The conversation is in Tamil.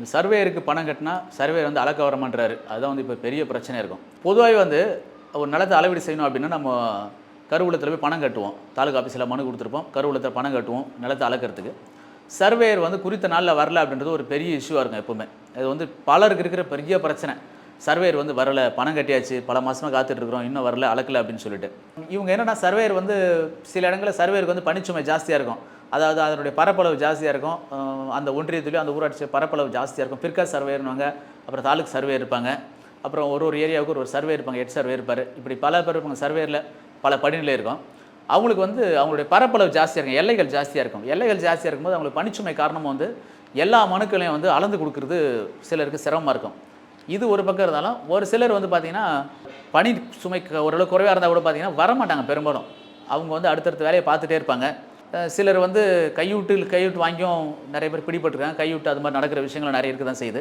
இந்த சர்வேயருக்கு பணம் கட்டினா சர்வேயர் வந்து அளக்க வரமான்றாரு அதுதான் வந்து இப்போ பெரிய பிரச்சனையாக இருக்கும். பொதுவாகவே வந்து ஒரு நிலத்தை அளவீடு செய்யணும் அப்படின்னா நம்ம கருவூலத்தில் போய் பணம் கட்டுவோம். தாலுகா ஆஃபீஸில் மனு கொடுத்துருப்போம். கருவூலத்தில் பணம் கட்டுவோம் நிலத்தை அளக்கிறதுக்கு. சர்வேயர் வந்து குறித்த நாளில் வரல அப்படின்றது ஒரு பெரிய இஷ்யூவாக இருக்கும் எப்பவுமே. அது வந்து பலருக்கு இருக்கிற பெரிய பிரச்சனை. சர்வேயர் வந்து வரல பணம் கட்டியாச்சு பல மாசமா காத்துட்டு இருக்கிறோம் இன்னும் வரல அளக்கல அப்படின்னு சொல்லிட்டு. இவங்க என்னென்னா சர்வேயர் வந்து சில இடங்களில் சர்வேயருக்கு வந்து பணிச்சுமை ஜாஸ்தியாக இருக்கும். அதாவது அதனுடைய பரப்பளவு ஜாஸ்தியாக இருக்கும். அந்த ஒன்றியத்துலேயும் அந்த ஊராட்சி பரப்பளவு ஜாஸ்தியாக இருக்கும். பிற்கார் சர்வேயர்னுவாங்க அப்புறம் தாலுக் சர்வே இருப்பாங்க. அப்புறம் ஒரு ஒரு ஏரியாவுக்கு ஒரு ஒரு சர்வே இருப்பாங்க ஹெட் சர்வே இருப்பார். இப்படி பல பேர் இருப்பாங்க சர்வேரில் பல படிநிலை இருக்கும். அவங்களுக்கு வந்து அவங்களுடைய பரப்பளவு ஜாஸ்தியாக இருக்கும் எல்லைகள் ஜாஸ்தியாக இருக்கும். எல்லைகள் ஜாஸ்தியாக இருக்கும்போது அவங்களுக்கு பணிச்சுமை காரணமாக வந்து எல்லா மனுக்களையும் வந்து அளந்து கொடுக்குறது சிலருக்கு சிரமமாக இருக்கும். இது ஒரு பக்கம் இருந்தாலும் ஒரு சிலர் வந்து பார்த்தீங்கன்னா பணி சுமை ஓரளவுக்கு ஓரளவு குறைவாக இருந்தால் கூட பார்த்தீங்கன்னா வரமாட்டாங்க பெரும்பாலும். அவங்க வந்து அடுத்தடுத்த வேலையை பார்த்துட்டே இருப்பாங்க. சிலர் வந்து கையூட்டு கையூட்டு வாங்கியும் நிறைய பேர் பிடிபட்டுருக்காங்க. கையூட்டு அது மாதிரி நடக்கிற விஷயங்கள் நிறைய இருக்க தான் செய்யுது.